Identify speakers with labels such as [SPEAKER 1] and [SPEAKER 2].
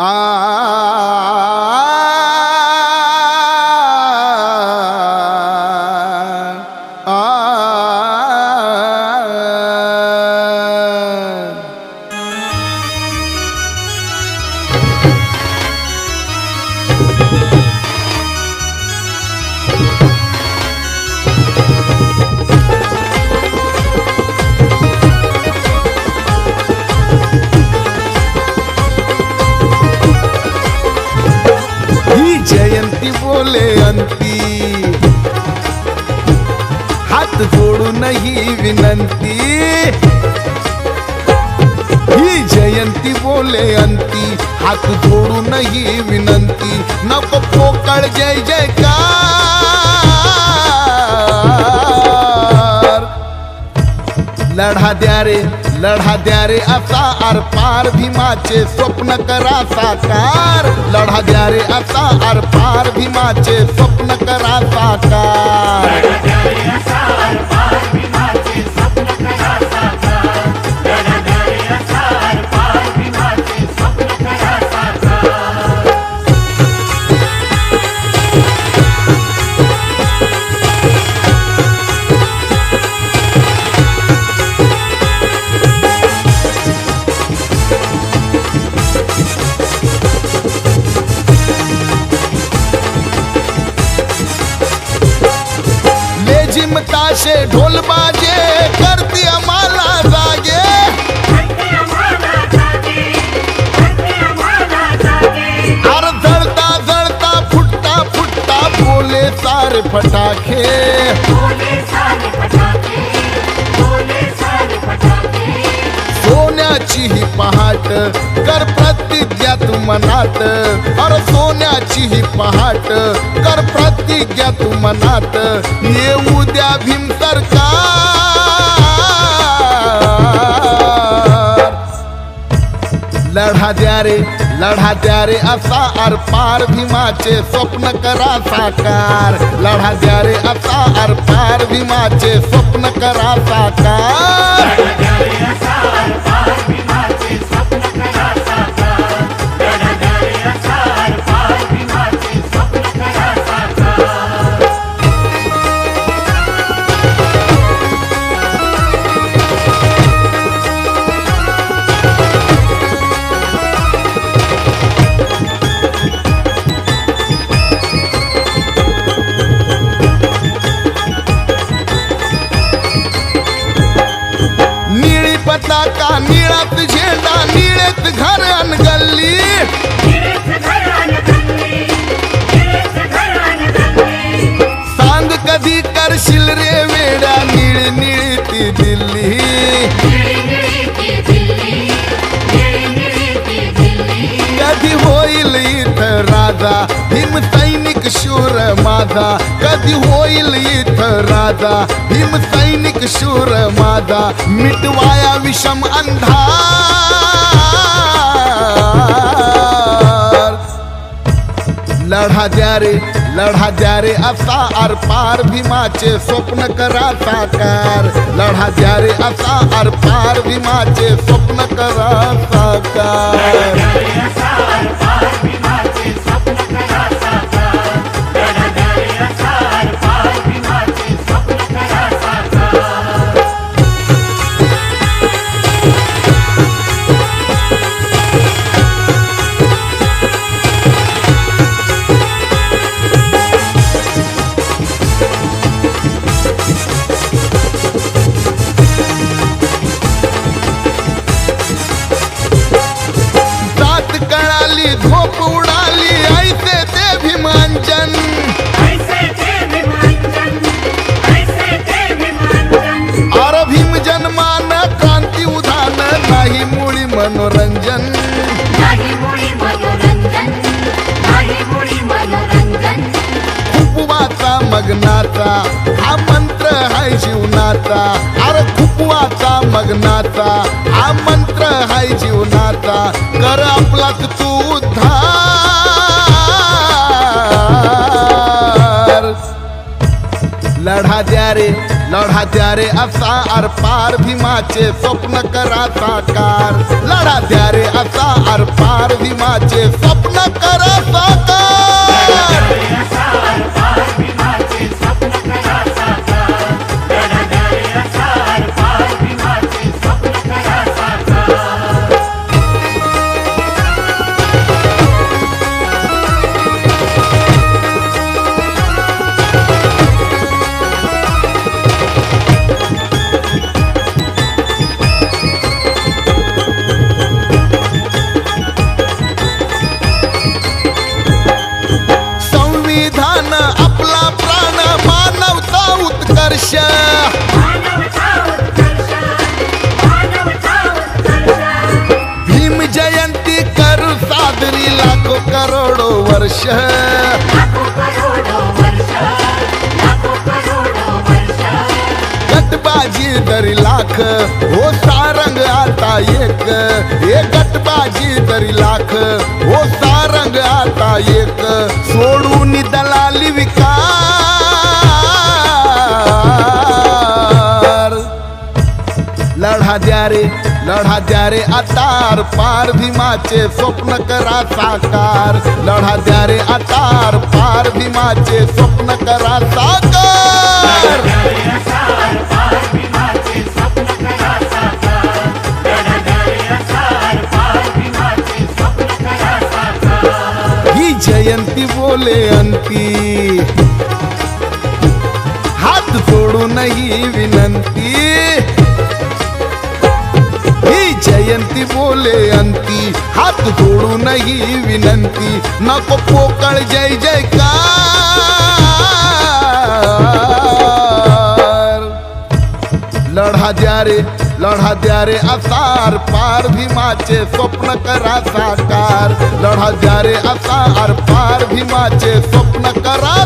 [SPEAKER 1] Ah. विनंती जयंती बोले अंती हात जोडून ही विनंती, नको पोकळ जय जयकार। लढा द्या रे, लढा द्या रे असा आर पार भीमाचे स्वप्न करा साकार। लढा द्या रे असा आर पार भीमाचे स्वप्न करा साकार। लेझिम ताशे ढोल बाजे, कर दिया माला जागे हर धड़ता धड़ता, फुटता फुटता, बोले सारे फटाके सोन्याची ही पहाट? कर प्रतिज्ञा तू मनात. अर सोन्याची ही पहाट. कर प्रतिज्ञा तू मनात. येऊ उद्या भीम सरकार लढा द्या रे लढा द्या रे असा आर पार भीमाचे स्वप्न करा साकार. लढा द्या रे असा आर पार भीमाचे स्वप्न करा साकार. निळात झेंडा निळेत घर गल्ली। कधी करशील रे वेडा निळ निळी दिल्ली। कधी होईल शूर माझा कधी होईल इथं राजा भीम सैनिक शूर मादा, मिटवाया विषम अंधार. लढा द्या रे, लढा द्या रे, असा आर पार भीमाचे स्वप्न करा. साकार लढा द्या रे, असा आर पार भीमाचे स्वप्न करा. साकार जीवनाचा हा मंत्र हाय जीवनाचा. कर आपला तू उद्धार. लढा द्या रे लढा द्या रे असा आरपार भीमाचे स्वप्न करा. साकार लढा द्या रे असा आरपार भीमाचे
[SPEAKER 2] स्वप्न करा. साकार
[SPEAKER 1] गटबाजी तरी लाख हो सारंग आता एक. हे गटबाजी तरी लाख हो सारंग आता एक. सोडू लढा द्या रे आतार पार भीमाचे स्वप्न करा साकार. लढा द्या रे आतार पार भीमाचे स्वप्न करा साकार. ही जयंती बोले अंती. हात जोडूनही विनंती. जयंती बोले अंती हात जोडूनही विनंती नको पोकळ जय जयकार लढा द्या रे लढा द्या रे असार पार भीमाचे स्वप्न करा साकार लढा द्या रे असार पार भीमाचे स्वप्न करा